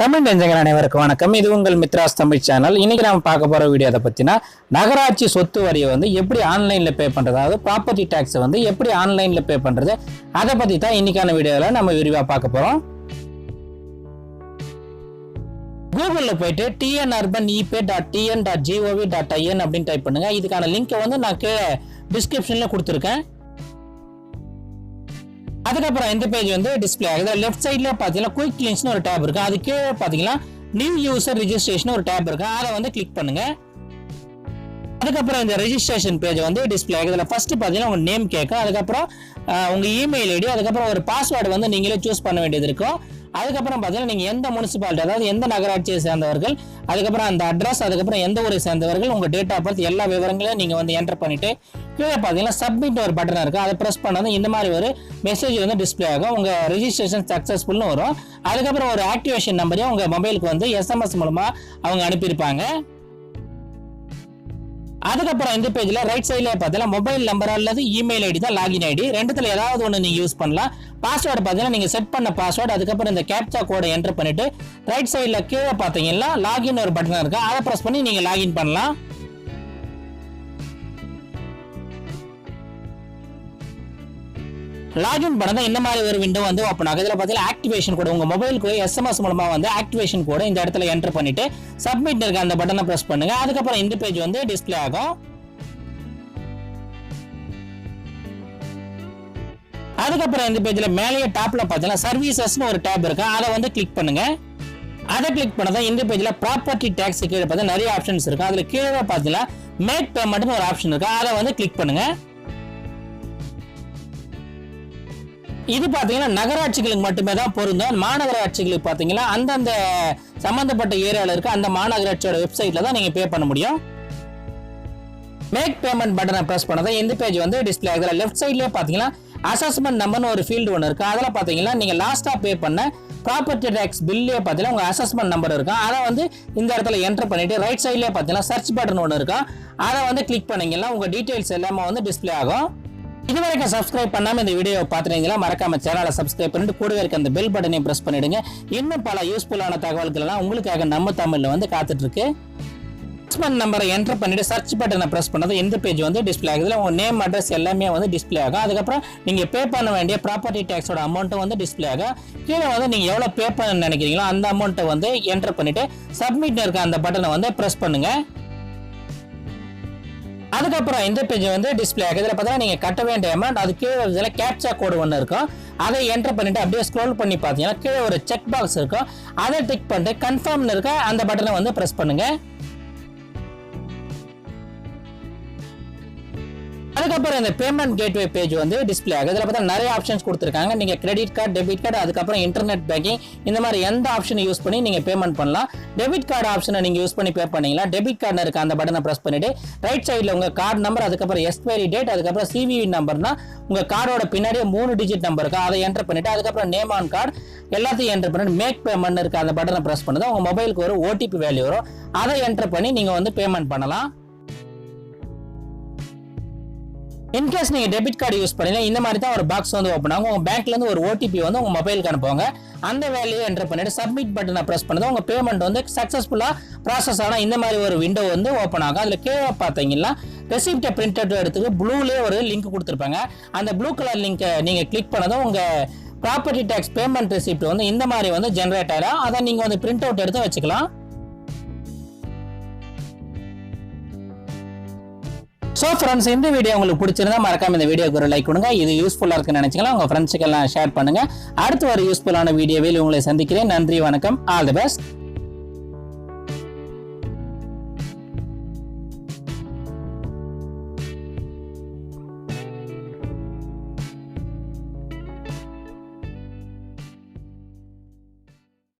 தமிழ் நெஞ்சங்கள் அனைவருக்கும் வணக்கம். இது உங்கள் மித்ராஸ் தமிழ் சேனல். இன்னைக்கு நம்ம பார்க்க போற வீடியோ அதை நகராட்சி சொத்து வரியை வந்து எப்படி ஆன்லைன்ல பே பண்றது அதாவது ப்ராப்பர்ட்டி டேக்ஸ் வந்து எப்படி ஆன்லைன்ல பே பண்றது அதை பத்தி தான் இன்னைக்கான வீடியோல நம்ம விரிவா பார்க்க போறோம். கூகுளில் போயிட்டு TN urban ePay dot TN dot GOV dot IN அப்படின்னு டைப் பண்ணுங்க. இதுக்கான லிங்கை வந்து நான் கீழே டிஸ்கிரிப்ஷனில் கொடுத்துருக்கேன். அதுக்கப்புறம் இந்த பேஜ் வந்து டிஸ்ப்ளே ஆகுது. லெஃப்ட் சைடில் பார்த்தீங்கன்னா குயிக் லிங்க்ஸ்னு ஒரு டேப் இருக்கு. அது கீழே பார்த்தீங்கன்னா நியூ யூசர் ரிஜிஸ்ட்ரேஷன் ஒரு டேப் இருக்கு. அதை வந்து கிளிக் பண்ணுங்க. அதுக்கப்புறம் இந்த ரெஜிஸ்ட்ரேஷன் பேஜ் வந்து டிஸ்ப்ளே ஆகுது. இதில் ஃபர்ஸ்ட் பார்த்தீங்கன்னா உங்க நேம் கேட்கும். அதுக்கப்புறம் உங்கள் உங்க இமெயில் ஐடி அதுக்கப்புறம் ஒரு பாஸ்வேர்டு வந்து நீங்களே சூஸ் பண்ண வேண்டியது இருக்கும். அதுக்கப்புறம் பார்த்தீங்கன்னா நீங்கள் எந்த முனிசிபாலிட்டி அதாவது எந்த நகராட்சியை சேர்ந்தவர்கள் அதுக்கப்புறம் அந்த அட்ரஸ் அதுக்கப்புறம் எந்த ஊரை சேர்ந்தவர்கள் உங்கள் டேட் ஆஃப் பர்த் எல்லா விவரங்களையும் நீங்கள் வந்து என்டர் பண்ணிவிட்டு கீழே பார்த்தீங்கன்னா சப்மிட் ஒரு பட்டன் இருக்கு. அதை ப்ரெஸ் பண்ணது இந்த மாதிரி ஒரு மெசேஜ் வந்து டிஸ்ப்ளே ஆகும். உங்கள் ரெஜிஸ்ட்ரேஷன் சக்ஸஸ்ஃபுல்னு வரும். அதுக்கப்புறம் ஒரு ஆக்டிவேஷன் நம்பரையும் உங்கள் மொபைலுக்கு வந்து எஸ்எம்எஸ் மூலமாக அவங்க அனுப்பியிருப்பாங்க. அதுக்கப்புறம் இந்த பேஜ்ல ரைட் சைட்ல பார்த்தீங்கன்னா மொபைல் நம்பர் அல்லது இமெயில் ஐடி தான் லாகின் ஐடி ரெண்டுத்துல ஏதாவது ஒன்று நீங்க யூஸ் பண்ணலாம். பாஸ்வேர்டு பார்த்தீங்கன்னா நீங்க செட் பண்ண பாஸ்வேர்டு அதுக்கப்புறம் இந்த கேப்சா கோடை என்டர் பண்ணிட்டு ரைட் சைட்ல கீழே பார்த்தீங்கன்னா லாகின் ஒரு பட்டன் இருக்கு. அதை ப்ரெஸ் பண்ணி நீங்க லாகின் பண்ணலாம். லாகின் பண்ணதா இந்த மாதிரி ஒரு விண்டோ வந்து ஓப்பன் ஆகுது? இதில் பார்த்தீங்கன்னா ஆக்டிவேஷன் கூட உங்கள் மொபைலுக்கு எஸ்எம்எஸ் மூலமாக வந்து ஆக்டிவேஷன் கூட இந்த இடத்துல என்டர் பண்ணிட்டு சப்மிட் இருக்க அந்த பட்டனை ப்ரெஸ் பண்ணுங்க. அதுக்கப்புறம் இந்த பேஜ் வந்து டிஸ்ப்ளே ஆகும். அதுக்கப்புறம் இந்த பேஜ்ல மேலேயே டாப்ல பார்த்தீங்கன்னா சர்வீசஸ்னு ஒரு டேப் இருக்கு. அதை வந்து கிளிக் பண்ணுங்க. அதை கிளிக் பண்ணதான் இந்த பேஜ்ல ப்ராப்பர்ட்டி டேக்ஸ் கீழே பார்த்தா நிறைய ஆப்ஷன்ஸ் இருக்கு. அதுல கீழே பார்த்தீங்கன்னா மேக் பேமெண்ட்னு ஒரு ஆப்ஷன் இருக்கு. அதை வந்து கிளிக் பண்ணுங்க. இது பார்த்தீங்கன்னா நகராட்சிகளுக்கு மட்டுமே தான் பொருந்தும். மாநகராட்சிகளுக்கு பார்த்தீங்கன்னா அந்தந்த சம்பந்தப்பட்ட ஏரியாவில் இருக்க அந்த மாநகராட்சியோட வெப்சைட்ல தான் நீங்க பே பண்ண முடியும். மேக் பேமெண்ட் பட்டனை ப்ரெஸ் பண்ணதான் இந்த பேஜ் வந்து டிஸ்ப்ளே ஆகுது. லெஃப்ட் சைட்லேயே பார்த்தீங்கன்னா அசஸ்மெண்ட் நம்பர்னு ஒரு ஃபீல்டு ஒன்று இருக்கு. அதில் பார்த்தீங்கன்னா நீங்கள் லாஸ்ட்டாக பே பண்ண ப்ராப்பர்ட்டி டேக்ஸ் பில்லே பார்த்தீங்கன்னா உங்கள் அசஸ்மெண்ட் நம்பர் இருக்கும். அதை வந்து இந்த இடத்துல என்டர் பண்ணிட்டு ரைட் சைட்லேயே பார்த்தீங்கன்னா சர்ச் பட்டன் ஒன்று இருக்கும். அதை வந்து கிளிக் பண்ணீங்கன்னா உங்கள் டீட்டெயில்ஸ் எல்லாமே வந்து டிஸ்ப்ளே ஆகும். இது வரைக்கும் சப்ஸ்கிரைப் பண்ணாம இந்த வீடியோ பார்த்துருந்தீங்களா மறக்காம சேனலை சப்ஸ்கிரைப் பண்ணிட்டு கூடவே இருக்க அந்த பெல் பட்டனையும் பிரஸ் பண்ணிடுங்க. இன்னும் பல யூஸ்ஃபுல்லான தகவல்கள் எல்லாம் உங்களுக்காக நம்ம தமிழ்ல வந்து காத்துட்டு இருக்கு நம்பரை என்டர் பண்ணிட்டு சர்ச் பட்டனை ப்ரெஸ் பண்ணது எந்த பேஜ் வந்து டிஸ்ப்ளே ஆகுது. உங்கள் நேம் அட்ரஸ் எல்லாமே வந்து டிஸ்ப்ளே ஆகும். அதுக்கப்புறம் நீங்கள் பே பண்ண வேண்டிய ப்ராப்பர்ட்டி டேக்ஸோட அமௌண்ட்டும் வந்து டிஸ்ப்ளே ஆகும். கீழே வந்து நீங்கள் எவ்வளோ பே பண்ண நினைக்கிறீங்களோ அந்த அமௌண்ட்டை வந்து என்டர் பண்ணிட்டு சப்மிட் இருக்க அந்த பட்டனை வந்து ப்ரெஸ் பண்ணுங்கள் அதுக்கப்புறம் இந்த பேஜ் வந்து டிஸ்ப்ளே ஆகுது இதில் பார்த்தீங்கன்னா நீங்கள் கட்ட வேண்டிய அமௌண்ட் அது கீழே இதில் கேப்சா கோடு ஒன்று இருக்கும். அதை என்டர் பண்ணிட்டு அப்படியே ஸ்க்ரோல் பண்ணி பார்த்தீங்கன்னா கீழே ஒரு செக் பாக்ஸ் இருக்கும். அதை டிக் பண்ணிட்டு கன்ஃபார்ம்னு இருக்க அந்த பட்டனை வந்து ப்ரெஸ் பண்ணுங்கள் அதுக்கப்புறம் இந்த பேமெண்ட் கேட்வே பேஜ் வந்து டிஸ்ப்ளே ஆகுது. இதில் பார்த்தா நிறைய ஆப்ஷன்ஸ் கொடுத்துருக்காங்க. நீங்கள் கிரெடிட் கார்டு டெபிட் கார்டு அதுக்கப்புறம் இன்டர்நெட் பேங்கிங் இந்த மாதிரி எந்த ஆப்ஷனை யூஸ் பண்ணி நீங்கள் பேமெண்ட் பண்ணலாம். டெபிட் கார்டு ஆப்ஷனை நீங்கள் யூஸ் பண்ணி பே பண்ணீங்களா? டெபிட் கார்டு இருக்க அந்த பட்டனை ப்ரெஸ் பண்ணிவிட்டு ரைட் சைடில் உங்கள் கார்டு நம்பர் அதுக்கப்புறம் எக்ஸ்பைரி டேட் அதுக்கப்புறம் சிவிவி நம்பர்னா உங்கள் கார்டோட பின்னாடியே மூணு டிஜிட் நம்பர் இருக்கும் அதை என்டர் பண்ணிவிட்டு அதுக்கப்புறம் நேம் ஆன் கார்டு எல்லாத்தையும் என்டர் பண்ணிட்டு மேக் பேமெண்ட் இருக்க அந்த பட்டனை ப்ரெஸ் பண்ணுது. உங்கள் மொபைலுக்கு ஒரு ஓடிபி வேல்யூ வரும். அதை என்டர் பண்ணி நீங்கள் வந்து பேமெண்ட் பண்ணலாம். இன்கேஸ் நீங்கள் டெபிட் கார்டு யூஸ் பண்ணீங்க இந்த மாதிரி தான் ஒரு பாக்ஸ் வந்து ஓப்பன் ஆகும். உங்கள் பேங்க்லேருந்து ஒரு ஓடிபி வந்து உங்கள் மொபைலுக்கு அனுப்புவாங்க. அந்த வேலையை என்டர் பண்ணிட்டு சப்மிட் பட்டனை ப்ரெஸ் பண்ணது உங்கள் பேமெண்ட் வந்து சக்ஸஸ்ஃபுல்லாக ப்ராசஸ் ஆனால் இந்த மாதிரி ஒரு விண்டோ வந்து ஓப்பன் ஆகும் அதில் கீழே பார்த்தீங்கன்னா ரெசிப்டை பிரிண்ட் அவுட் எடுத்துக்கு ப்ளூலேயே ஒரு லிங்க் கொடுத்துருப்பாங்க. அந்த ப்ளூ கலர் லிங்க்கை நீங்கள் கிளிக் பண்ணதும் உங்கள் ப்ராப்பர்ட்டி டேக்ஸ் பேமெண்ட் ரெசிப்ட் வந்து இந்த மாதிரி வந்து ஜென்ரேட் ஆகிடும் அதை நீங்கள் வந்து பிரிண்ட் அவுட் எடுத்து வச்சுக்கலாம். ஸோ ஃப்ரெண்ட்ஸ் இந்த வீடியோ உங்களுக்கு பிடிச்சிருந்தா மறக்காம இந்த வீடியோக்கு ஒரு லைக் கொடுங்க. இது யூஸ்ஃபுல்லாக இருக்குன்னு நினைச்சீங்களா உங்க ஃப்ரெண்ட்ஸுக்கெல்லாம் ஷேர் பண்ணுங்க. அடுத்து ஒரு யூஸ்ஃபுல்லான வீடியோவில் உங்களை சந்திக்கிறேன். நன்றி வணக்கம். All the best